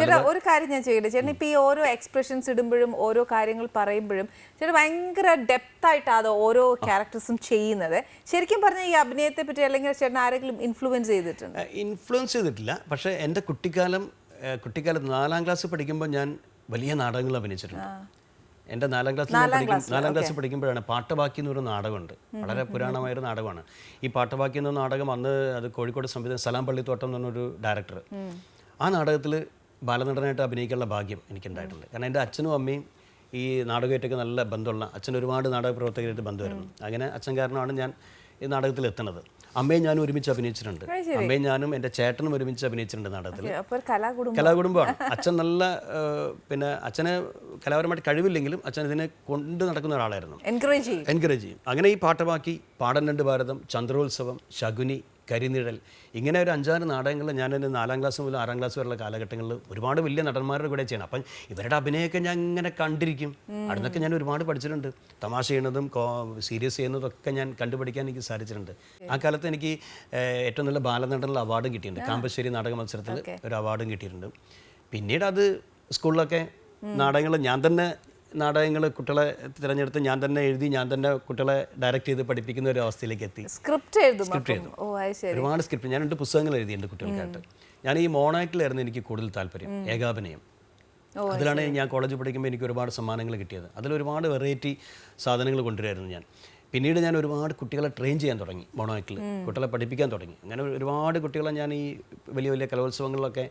ചേട്ടാ ഒരു കാര്യം ഞാൻ ചെയ്യട്ടെ ചേട്ടൻ ഇപ്പൊ ഈ ഓരോ എക്സ്പ്രഷൻസ് ഇടുമ്പോഴും ഓരോ കാര്യങ്ങൾ പറയുമ്പോഴും ചേട്ടൻ ഭയങ്കര ഡെപ്ത് ആയിട്ടാണ് ഓരോ ക്യാരക്ടേഴ്സും ചെയ്യുന്നത്. ശരിക്കും പറഞ്ഞ ഈ അഭിനയത്തെ പറ്റി അല്ലെങ്കിൽ ചേട്ടൻ ആരെങ്കിലും ഇൻഫ്ലുവൻസ് ചെയ്തിട്ടുണ്ട്? ഇൻഫ്ലുവൻസ് ചെയ്തിട്ടില്ല. പക്ഷേ എന്റെ കുട്ടിക്കാലം കുട്ടിക്കാലത്ത് നാലാം ക്ലാസ് പഠിക്കുമ്പോൾ ഞാൻ വലിയ നാടകങ്ങൾ അഭിനയിച്ചിട്ടുണ്ട്. എന്റെ നാലാം ക്ലാസ് നാലാം ക്ലാസ് പഠിക്കുമ്പോഴാണ് പാട്ടബാക്കി എന്നൊരു നാടകമുണ്ട്. വളരെ പുരാണമായൊരു നാടകമാണ്. ഈ പാട്ടബാക്കി എന്ന നാടകം അന്ന് അത് കോഴിക്കോട് സംവിധാനം സലാം പള്ളിത്തോട്ടം എന്ന് പറഞ്ഞൊരു ഡയറക്ടർ ആ നാടകത്തിൽ ബാലനടനായിട്ട് അഭിനയിക്കാനുള്ള ഭാഗ്യം എനിക്കുണ്ടായിട്ടുണ്ട്. കാരണം എന്റെ അച്ഛനും അമ്മയും ഈ നാടകമായിട്ടൊക്കെ നല്ല ബന്ധമുള്ള അച്ഛൻ ഒരുപാട് നാടക പ്രവർത്തകരായിട്ട് ബന്ധമായിരുന്നു അങ്ങനെ അച്ഛൻ കാരണമാണ് ഞാൻ ഈ നാടകത്തിൽ എത്തുന്നത് അമ്മയും ഞാനും ഒരുമിച്ച് അഭിനയിച്ചിട്ടുണ്ട്. അമ്മയും ഞാനും എന്റെ ചേട്ടനും ഒരുമിച്ച് അഭിനയിച്ചിട്ടുണ്ട് നാടകത്തിൽ കലാകുടുംബമാണ്. അച്ഛൻ നല്ല പിന്നെ അച്ഛന് കലാപരമായിട്ട് കഴിവില്ലെങ്കിലും അച്ഛൻ ഇതിനെ കൊണ്ട് നടക്കുന്ന ഒരാളായിരുന്നു. എൻകറേജ് ചെയ്യും. അങ്ങനെ ഈ പാട്ടമാക്കി പാടൻ രണ്ട് ഭാരതം ചന്ദ്രോത്സവം ശകുനി കരിനിഴൽ. ഇങ്ങനെ ഒരു അഞ്ചാറ് നാടകങ്ങൾ ഞാൻ എന്റെ നാലാം ക്ലാസ് മുതൽ ആറാം ക്ലാസ് വരെയുള്ള കാലഘട്ടങ്ങളിൽ ഒരുപാട് വലിയ നടന്മാരുടെ കൂടെ ചെയ്യണം. അപ്പം ഇവരുടെ അഭിനയമൊക്കെ ഞാൻ ഇങ്ങനെ കണ്ടിരിക്കും. അടുത്തൊക്കെ ഞാൻ ഒരുപാട് പഠിച്ചിട്ടുണ്ട്. തമാശ ചെയ്യുന്നതും സീരിയസ് ചെയ്യുന്നതൊക്കെ ഞാൻ കണ്ടുപിടിക്കാൻ എനിക്ക് സാധിച്ചിട്ടുണ്ട്. ആ കാലത്ത് എനിക്ക് ഏറ്റവും നല്ല ബാലനടനുള്ള അവാർഡും കിട്ടിയിട്ടുണ്ട്. കാമ്പശ്ശേരി നാടക മത്സരത്തിൽ ഒരു അവാർഡും കിട്ടിയിട്ടുണ്ട്. പിന്നീട് അത് സ്കൂളിലൊക്കെ നാടകങ്ങൾ ഞാൻ തന്നെ നാടകങ്ങൾ കുട്ടികളെ തിരഞ്ഞെടുത്ത് ഞാൻ തന്നെ എഴുതി ഞാൻ തന്നെ കുട്ടികളെ ഡയറക്റ്റ് ചെയ്ത് പഠിപ്പിക്കുന്ന ഒരു അവസ്ഥയിലേക്ക് എത്തി. സ്ക്രിപ്റ്റ് എഴുതും ആയി ശരി. ഒരുപാട് സ്ക്രിപ്റ്റ് ഞാൻ രണ്ട് പുസ്തകങ്ങൾ എഴുതിയിട്ടുണ്ട് കുട്ടികൾക്കായിട്ട്. ഞാൻ ഈ മോണാക്റ്റിലായിരുന്നു എനിക്ക് കൂടുതൽ താല്പര്യം ഏകാഭിനയം. അതിലാണ് ഞാൻ കോളേജ് പഠിക്കുമ്പോൾ എനിക്ക് ഒരുപാട് സമ്മാനങ്ങൾ കിട്ടിയത്. അതിൽ ഒരുപാട് വെറൈറ്റി സാധനങ്ങൾ കൊണ്ടുവരുമായിരുന്നു ഞാൻ. പിന്നീട് ഞാൻ ഒരുപാട് കുട്ടികളെ ട്രെയിൻ ചെയ്യാൻ തുടങ്ങി മോണോയ്ക്കിൽ കുട്ടികളെ പഠിപ്പിക്കാൻ തുടങ്ങി. അങ്ങനെ ഒരുപാട് കുട്ടികളെ ഞാൻ ഈ വലിയ വലിയ കലോത്സവങ്ങളിലൊക്കെ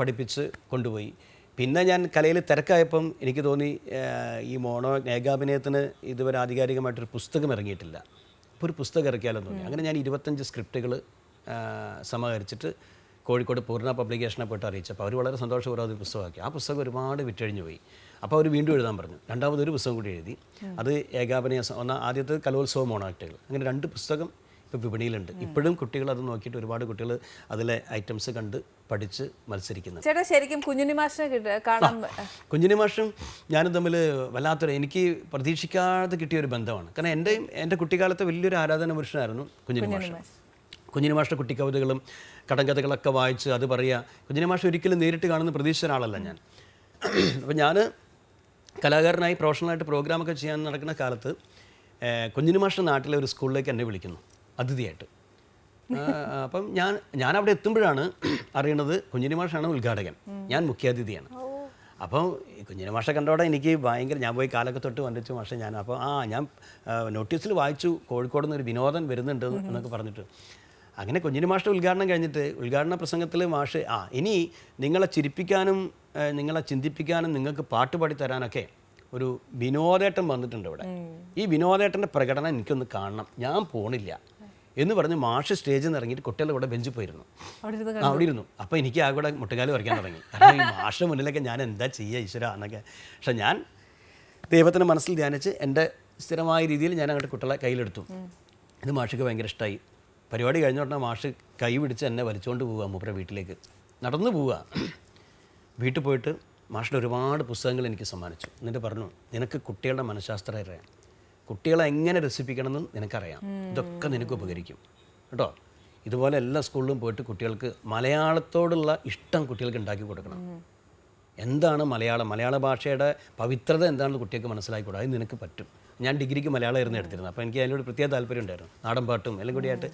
പഠിപ്പിച്ച് കൊണ്ടുപോയി. പിന്നെ ഞാൻ കലയിൽ തിരക്കായപ്പം എനിക്ക് തോന്നി ഈ മോണോ ഏകാഭിനയത്തിന് ഇതുവരെ ആധികാരികമായിട്ടൊരു പുസ്തകം ഇറങ്ങിയിട്ടില്ല. അപ്പോൾ ഒരു പുസ്തകം ഇറക്കിയാലോ എന്ന് തോന്നി. അങ്ങനെ ഞാൻ ഇരുപത്തഞ്ച് സ്ക്രിപ്റ്റുകൾ സമാഹരിച്ചിട്ട് കോഴിക്കോട് പൂർണ പബ്ലിക്കേഷനെ പോയിട്ട് അറിയിച്ചപ്പോൾ അവർ വളരെ സന്തോഷപൂർവം അത് പുസ്തകമാക്കി. ആ പുസ്തകം ഒരുപാട് വിറ്റഴിഞ്ഞു പോയി. അപ്പോൾ അവർ വീണ്ടും എഴുതാൻ പറഞ്ഞു. രണ്ടാമത് ഒരു പുസ്തകം കൂടി എഴുതി. അത് ഏകാപനയ ആദ്യത്തെ കലോത്സവ മോണോ മോണാക്റ്റുകൾ അങ്ങനെ രണ്ട് പുസ്തകം ഇപ്പോൾ വിപണിയിലുണ്ട്. ഇപ്പോഴും കുട്ടികൾ അത് നോക്കിയിട്ട് ഒരുപാട് കുട്ടികൾ അതിലെ ഐറ്റംസ് കണ്ട് പഠിച്ച് മത്സരിക്കുന്നുണ്ട് ചേട്ടാ ശരിക്കും കുഞ്ഞുണ്ണി മാഷിനെ കാണാൻ കുഞ്ഞിനി മാഷും ഞാനും തമ്മിൽ വല്ലാത്തൊരു എനിക്ക് പ്രതീക്ഷിക്കാതെ കിട്ടിയ ഒരു ബന്ധമാണ്. കാരണം എന്റെയും എന്റെ കുട്ടിക്കാലത്തെ വലിയൊരു ആരാധന പുരുഷനായിരുന്നു കുഞ്ഞിനി മാഷ്. കുഞ്ഞിനി മാഷിന്റെ കുട്ടിക്കവിതകളും കടങ്കഥകളൊക്കെ വായിച്ച് അത് പറയുക കുഞ്ഞിനി മാഷ് ഒരിക്കലും നേരിട്ട് കാണുന്ന പ്രതീക്ഷിച്ച ഒരാളല്ല ഞാൻ. അപ്പം ഞാൻ കലാകാരനായി പ്രൊഫഷണലായിട്ട് പ്രോഗ്രാമൊക്കെ ചെയ്യാൻ നടക്കുന്ന കാലത്ത് കുഞ്ഞിനി മാഷിന്റെ നാട്ടിലെ ഒരു സ്കൂളിലേക്ക് എന്നെ വിളിക്കുന്നു. അതിഥിയായിട്ട്. അപ്പം ഞാൻ ഞാൻ അവിടെ എത്തുമ്പോഴാണ് അറിയണത് കുഞ്ഞിനി മാഷാണ് ഉദ്ഘാടകൻ. ഞാൻ മുഖ്യാതിഥിയാണ്. അപ്പം കുഞ്ഞിനി മാഷ കണ്ടോടെ എനിക്ക് ഭയങ്കര ഞാൻ പോയി കാലൊക്കെ തൊട്ട് വന്നിച്ചു മാഷെ ഞാൻ അപ്പോൾ ആ ഞാൻ നോട്ടീസിൽ വായിച്ചു കോഴിക്കോട് നിന്ന് ഒരു വിനോദൻ വരുന്നുണ്ട് എന്നൊക്കെ പറഞ്ഞിട്ട്. അങ്ങനെ കുഞ്ഞിനി മാഷ ഉദ്ഘാടനം കഴിഞ്ഞിട്ട് ഉദ്ഘാടന പ്രസംഗത്തിൽ മാഷ് ആ ഇനി നിങ്ങളെ ചിരിപ്പിക്കാനും നിങ്ങളെ ചിന്തിപ്പിക്കാനും നിങ്ങൾക്ക് പാട്ട് പാടി തരാനൊക്കെ ഒരു വിനോദേട്ടൻ വന്നിട്ടുണ്ട് ഇവിടെ. ഈ വിനോദേട്ടന്റെ പ്രകടനം എനിക്കൊന്ന് കാണണം. ഞാൻ പോണില്ല. എന്ന് പറഞ്ഞ് മാഷ് സ്റ്റേജിൽ നിന്ന് ഇറങ്ങിയിട്ട് കുട്ടികളുടെ കൂടെ ബെഞ്ചിൽ പോയിരുന്നു. അവിടെ ഇരുന്ന് അപ്പോൾ എനിക്ക് ആ കൂടെ മുട്ടുകാലി വരയ്ക്കാൻ തുടങ്ങി. കാരണം ഈ മാഷ മുന്നിലൊക്കെ ഞാൻ എന്താ ചെയ്യുക ഈശ്വര എന്നൊക്കെ. പക്ഷെ ഞാൻ ദൈവത്തിന്റെ മനസ്സിൽ ധ്യാനിച്ച് എന്റെ സ്ഥിരമായ രീതിയിൽ ഞാൻ അങ്ങോട്ട് കുട്ടികളെ കയ്യിലെടുത്തു. ഇത് മാഷിക്ക് ഭയങ്കര ഇഷ്ടമായി പരിപാടി കഴിഞ്ഞ ഉടനെ മാഷ് കൈ പിടിച്ച് എന്നെ വലിച്ചുകൊണ്ട് പോവുക മൂപ്പരെ വീട്ടിലേക്ക്. നടന്നു പോവുക. വീട്ടിൽ പോയിട്ട് മാഷിന്റെ ഒരുപാട് പുസ്തകങ്ങൾ എനിക്ക് സമ്മാനിച്ചു. എന്നിട്ട് പറഞ്ഞു നിനക്ക് കുട്ടികളുടെ മനഃശാസ്ത്രം അറിയാം. കുട്ടികളെ എങ്ങനെ രസിപ്പിക്കണമെന്ന് നിനക്കറിയാം. ഇതൊക്കെ നിനക്ക് ഉപകരിക്കും. കേട്ടോ? ഇതുപോലെ എല്ലാ സ്കൂളിലും പോയിട്ട് കുട്ടികൾക്ക് മലയാളത്തോടുള്ള ഇഷ്ടം കുട്ടികൾക്ക് ഉണ്ടാക്കി കൊടുക്കണം. എന്താണ് മലയാളം? മലയാള ഭാഷയുടെ പവിത്രത എന്താണെന്ന് കുട്ടികൾക്ക് മനസ്സിലാക്കിക്കൂടാ അത് നിനക്ക് പറ്റും. ഞാൻ ഡിഗ്രിക്ക് മലയാളം മലയാളമായിരുന്നു എടുത്തിരുന്നത്. അപ്പോൾ എനിക്ക് അതിനോട് പ്രത്യേക താല്പര്യം ഉണ്ടായിരുന്നു. നാടൻ പാട്ടും എല്ലാം കൂടിയായിട്ട്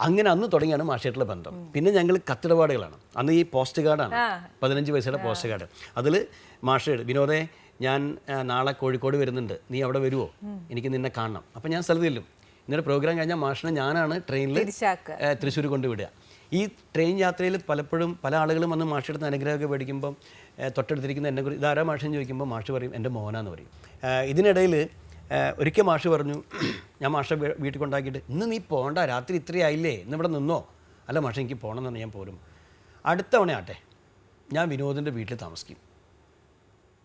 അങ്ങനെ അന്ന് തുടങ്ങിയാണ് മാഷായിട്ടുള്ള ബന്ധം. പിന്നെ ഞങ്ങൾ കത്തിടപാടുകളാണ്. അന്ന് ഈ പോസ്റ്റ് കാർഡാണ് പതിനഞ്ച് പൈസയുടെ പോസ്റ്റ് കാർഡ് അതിൽ മാഷ് വിനോദേ ഞാൻ നാളെ കോഴിക്കോട് വരുന്നുണ്ട്. നീ അവിടെ വരുമോ എനിക്ക് നിന്നെ കാണണം. അപ്പം ഞാൻ സ്ഥലത്ത് ചെല്ലും. ഇന്നലെ പ്രോഗ്രാം കഴിഞ്ഞാൽ മാഷിനെ ഞാനാണ് ട്രെയിനിൽ തൃശ്ശൂർ കൊണ്ടുവിടുക. ഈ ട്രെയിൻ യാത്രയിൽ പലപ്പോഴും പല ആളുകളും വന്ന് മാഷിയുടെ അനുഗ്രഹമൊക്കെ മേടിക്കുമ്പം തൊട്ടടുത്തിരിക്കുന്ന എന്നെ കുറിച്ച് ഇതാരാ മാഷെന്ന് ചോദിക്കുമ്പോൾ മാഷ് പറയും എന്റെ മോനാന്ന് പറയും. ഇതിനിടയിൽ ഒരിക്കൽ മാഷ് പറഞ്ഞു ഞാൻ മാഷ വീട്ടിൽ കൊണ്ടാക്കിയിട്ട് ഇന്ന് നീ പോകണ്ട രാത്രി ഇത്രയായില്ലേ ഇന്ന് ഇവിടെ നിന്നോ? അല്ല മാഷെ എനിക്ക് പോകണമെന്ന് പറഞ്ഞാൽ ഞാൻ പോരും. അടുത്ത തവണയാട്ടെ ഞാൻ വിനോദിന്റെ വീട്ടിൽ താമസിക്കും.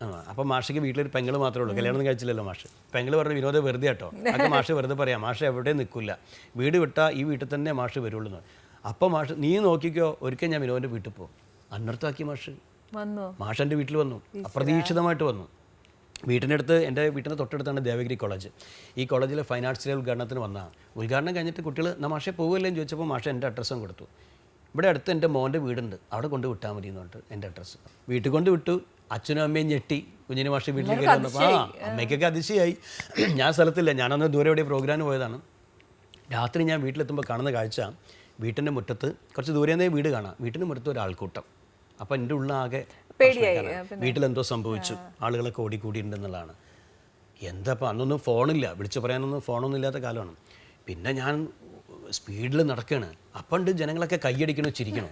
ആ അപ്പം മാഷയ്ക്ക് വീട്ടിലൊരു പെങ്ങൾ മാത്രമേ ഉള്ളൂ. കല്യാണം കഴിച്ചില്ലല്ലോ മാഷ്. പെങ്ങൾ പറഞ്ഞ വിനോദ വെറുതെ കേട്ടോ. അത് മാഷ് വെറുതെ പറയാം. മാഷ് എവിടെയും നിൽക്കില്ല വീട് വിട്ടാൽ ഈ വീട്ടിൽ തന്നെ മാഷ് വരുള്ളൂ എന്ന് അപ്പം മാഷ് നീ നോക്കിക്കോ ഒരിക്കൽ ഞാൻ വിനോദിന്റെ വീട്ടിൽ പോകും. അന്നർത്ഥമാക്കി മാഷ്. വന്നു? മാഷ് എന്റെ വീട്ടിൽ വന്നു. അപ്രതീക്ഷിതമായിട്ട് വന്നു. വീട്ടിന്റെ അടുത്ത് എന്റെ വീട്ടിന്റെ തൊട്ടടുത്താണ് ദേവഗിരി കോളേജ്. ഈ കോളേജിലെ ഫൈൻ ആർട്സിലെ ഉദ്ഘാടനത്തിന് വന്നാൽ ഉദ്ഘാടനം കഴിഞ്ഞിട്ട് കുട്ടികൾ മാഷെ പോകുമല്ലേ എന്ന് ചോദിച്ചപ്പോൾ മാഷ എന്റെ അഡ്രസ്സും കൊടുത്തു. ഇവിടെ അടുത്ത് എന്റെ മോന്റെ വീടുണ്ട്. അവിടെ കൊണ്ട് വിട്ടാൽ മതി എന്ന് പറഞ്ഞിട്ട് എന്റെ അഡ്രസ്സ് വീട്ടിൽ കൊണ്ട് വിട്ടു. അച്ഛനും അമ്മയും ഞെട്ടി. കുഞ്ഞിന് മാഷി വീട്ടിലേക്ക് വന്നപ്പോൾ ആ അമ്മയ്ക്കൊക്കെ അതിശയായി. ഞാൻ സ്ഥലത്തില്ല. ഞാനന്ന് ദൂരെ എവിടെ പ്രോഗ്രാമിന് പോയതാണ്. രാത്രി ഞാൻ വീട്ടിലെത്തുമ്പോൾ കാണുന്ന കാഴ്ച വീട്ടിന്റെ മുറ്റത്ത് കുറച്ച് ദൂരെ നിന്നേ വീട് കാണാം. വീട്ടിന്റെ മുറ്റത്ത് ഒരു ആൾക്കൂട്ടം. അപ്പോൾ എന്റെ ഉള്ളാകെ വീട്ടിലെന്തോ സംഭവിച്ചു. ആളുകളൊക്കെ ഓടിക്കൂടിയിട്ടുണ്ടെന്നുള്ളതാണ്. എന്താ അന്നൊന്നും ഫോണില്ല വിളിച്ചു പറയാനൊന്നും ഫോണൊന്നും ഇല്ലാത്ത കാലമാണ്. പിന്നെ ഞാൻ സ്പീഡിൽ നടക്കുകയാണ് അപ്പണ്ട് ജനങ്ങളൊക്കെ കൈയടിക്കണോ ചിരിക്കണോ?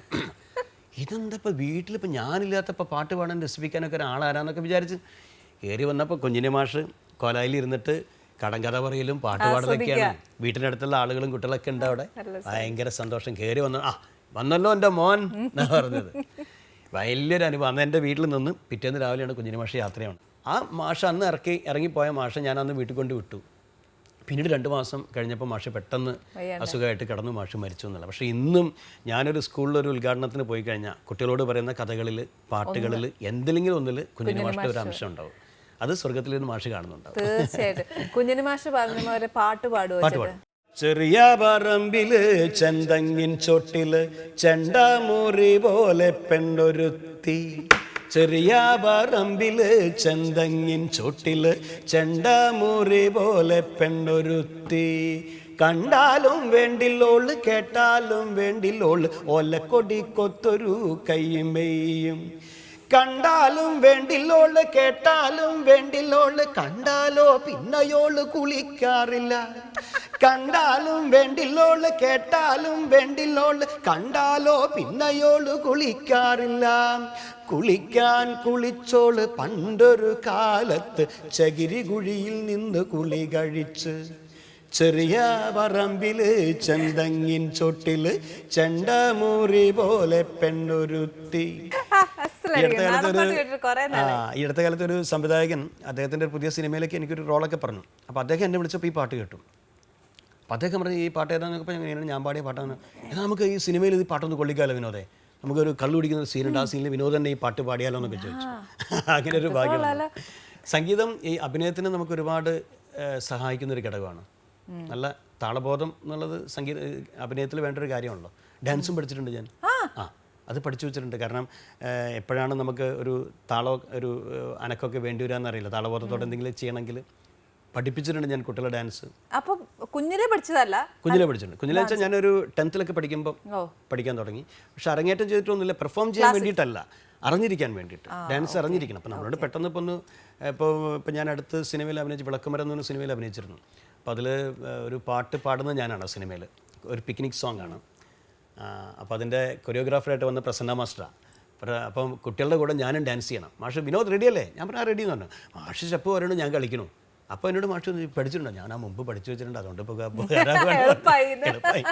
ഇതെന്താ ഇപ്പം വീട്ടിലിപ്പോൾ ഞാനില്ലാത്തപ്പോൾ പാട്ട് പാടാൻ രസിപ്പിക്കാനൊക്കെ ഒരാളാരാന്നൊക്കെ വിചാരിച്ച് കയറി വന്നപ്പോൾ കുഞ്ഞിനെ മാഷ് കൊലായിൽ ഇരുന്നിട്ട് കടങ്കഥ പറയലും പാട്ട് പാടലൊക്കെയാണ് വീട്ടിന്റെ അടുത്തുള്ള ആളുകളും കുട്ടികളൊക്കെ ഉണ്ട് അവിടെ. ഭയങ്കര സന്തോഷം. കയറി വന്നു ആ വന്നല്ലോ എന്റെ മോൻ എന്നാ പറഞ്ഞത്. വലിയൊരു അനുഭവം. അന്ന് എന്റെ വീട്ടിൽ നിന്ന് പിറ്റേന്ന് രാവിലെയാണ് കുഞ്ഞിനെ മാഷ് യാത്രയാണ് ആ മാഷ് അന്ന് ഇറക്കി ഇറങ്ങിപ്പോയ മാഷ് ഞാൻ അന്ന് വീട്ടിൽ കൊണ്ട് വിട്ടു. പിന്നീട് രണ്ട് മാസം കഴിഞ്ഞപ്പോൾ മാഷ് പെട്ടെന്ന് അസുഖമായിട്ട് കിടന്നു മാഷ് മരിച്ചു എന്നുള്ള പക്ഷേ ഇന്നും ഞാനൊരു സ്കൂളിലൊരു ഉദ്ഘാടനത്തിന് പോയി കഴിഞ്ഞാൽ കുട്ടികളോട് പറയുന്ന കഥകളിൽ പാട്ടുകളിൽ എന്തെങ്കിലും ഒന്നിൽ കുഞ്ഞിന് മാഷിന്റെ ഒരു അംശം ഉണ്ടാവും. അത് സ്വർഗത്തിൽ നിന്ന് മാഷ് കാണുന്നുണ്ടാവും. തീർച്ചയായിട്ടും. കുഞ്ഞിന് മാഷ് പറഞ്ഞ പോലെ പാട്ട് ചെറിയ പറമ്പിൽ ചെന്തങ്ങിൻ ചൊട്ടിൽ ചെണ്ടമുറി പോലെ പെണ്ണൊരുത്തി. ചെറിയ പറമ്പിൽ ചെന്തങ്ങിൻ ചൊട്ടിൽ ചെണ്ടമുറി പോലെ പെണ്ണൊരുത്തി. കണ്ടാലും വേണ്ടില്ലോൾ കേട്ടാലും വേണ്ടില്ലോൾ ഓലക്കൊടി കൊത്തൊരു കയ്യുമെയ്യും കണ്ടാലും വേണ്ടില്ലോൾ കേട്ടാലും വേണ്ടില്ലോൾ കണ്ടാലോ പിന്നയോൾ കുളിക്കാറില്ല കണ്ടാലും വേണ്ടില്ലോൾ കേട്ടാലും വേണ്ടില്ലോൾ കണ്ടാലോ പിന്നയോൾ കുളിക്കാറില്ല കുളിക്കാൻ കുളിച്ചോൾ പണ്ടൊരു കാലത്ത് ചകിരി കുഴിയിൽ നിന്ന് കുളി കഴിച്ച് ചെറിയ പറമ്പിൽ ചെന്തങ്ങിൻ ചൊട്ടിൽ ചെണ്ടമൂറി പോലെ പെണ്ണൊരുത്തി. ഈ അടുത്ത കാലത്ത് ഒരു- ഈ അടുത്ത കാലത്ത് ഒരു സംവിധായകൻ അദ്ദേഹത്തിന്റെ പുതിയ സിനിമയിലേക്ക് എനിക്കൊരു റോളൊക്കെ പറഞ്ഞു. അപ്പോൾ അദ്ദേഹം എന്നെ വിളിച്ചപ്പോൾ ഈ പാട്ട് കേട്ടു. അപ്പോൾ അദ്ദേഹം പറഞ്ഞു ഈ പാട്ട് ഏതാണെന്നൊക്കെ പറഞ്ഞു ഞാൻ പാടിയ പാട്ടാണ്. എന്നാൽ നമുക്ക് ഈ സിനിമയിൽ ഈ പാട്ടൊന്ന് കൊള്ളിക്കാലോ വിനോദേ? നമുക്കൊരു കള്ളു കുടിക്കുന്ന സീനുണ്ട് ആ സീനിൽ വിനോദ് തന്നെ ഈ പാട്ട് പാടിയാലോ എന്നൊക്കെ ചോദിച്ചു. അങ്ങനെ ഒരു ഭാഗ്യം സംഗീതം ഈ അഭിനയത്തിന് നമുക്ക് ഒരുപാട് സഹായിക്കുന്ന ഒരു ഘടകമാണ്. നല്ല താളബോധം എന്നുള്ളത് സംഗീത അഭിനയത്തിൽ വേണ്ട ഒരു കാര്യമാണല്ലോ. ഡാൻസും പഠിച്ചിട്ടുണ്ട് ഞാൻ. ആ. അത് പഠിച്ചു വെച്ചിട്ടുണ്ട്. കാരണം എപ്പോഴാണ് നമുക്ക് ഒരു താളോ ഒരു അനക്കൊക്കെ വേണ്ടി വേണ്ടി വരാമെന്നറിയില്ല താളബോധത്തോടെ എന്തെങ്കിലും ചെയ്യണമെങ്കിൽ പഠിപ്പിച്ചിട്ടുണ്ട് ഞാൻ കുട്ടികളെ ഡാൻസ്. അപ്പൊ കുഞ്ഞിലെ പഠിച്ചതല്ല? കുഞ്ഞിലെ പഠിച്ചിട്ടുണ്ട്. കുഞ്ഞിലെ വെച്ചാൽ ഞാനൊരു ടെൻത്തിലൊക്കെ പഠിക്കുമ്പോൾ പഠിക്കാൻ തുടങ്ങി. പക്ഷെ അരങ്ങേറ്റം ചെയ്തിട്ടൊന്നുമില്ല. പെർഫോം ചെയ്യാൻ വേണ്ടിയിട്ടല്ല. അറിഞ്ഞിരിക്കാൻ വേണ്ടിയിട്ട്. ഡാൻസ് അറിഞ്ഞിരിക്കണം. അപ്പോൾ നമ്മളോട് പെട്ടെന്ന് ഇപ്പോൾ ഒന്ന് ഇപ്പോൾ ഇപ്പോൾ ഞാൻ അടുത്ത് സിനിമയിൽ അഭിനയിച്ച് വിളക്കുമരം എന്ന് പറഞ്ഞ സിനിമയിൽ അഭിനയിച്ചിരുന്നു. അപ്പോൾ അതിൽ ഒരു പാട്ട് പാടുന്നത് ഞാനാണ് ആ സിനിമയിൽ ഒരു പിക്നിക് സോങ് ആണ്. അപ്പോൾ അതിന്റെ കൊറിയോഗ്രാഫറായിട്ട് വന്ന പ്രസന്ന മാസ്റ്ററാണ് അപ്പം കുട്ടികളുടെ കൂടെ ഞാനും ഡാൻസ് ചെയ്യണം. മാഷ് വിനോദ് റെഡിയല്ലേ ഞാൻ പറഞ്ഞു റെഡി എന്ന് പറഞ്ഞു. മാഷ് സ്റ്റെപ്പ് പറയണു ഞാൻ കളിക്കണു. അപ്പോൾ എന്നോട് മാഷ് പഠിച്ചിട്ടുണ്ടോ? ഞാൻ ആ മുമ്പ് പഠിച്ചു വെച്ചിട്ടുണ്ട് അതുകൊണ്ട് ഇപ്പോൾ. എളുപ്പമായി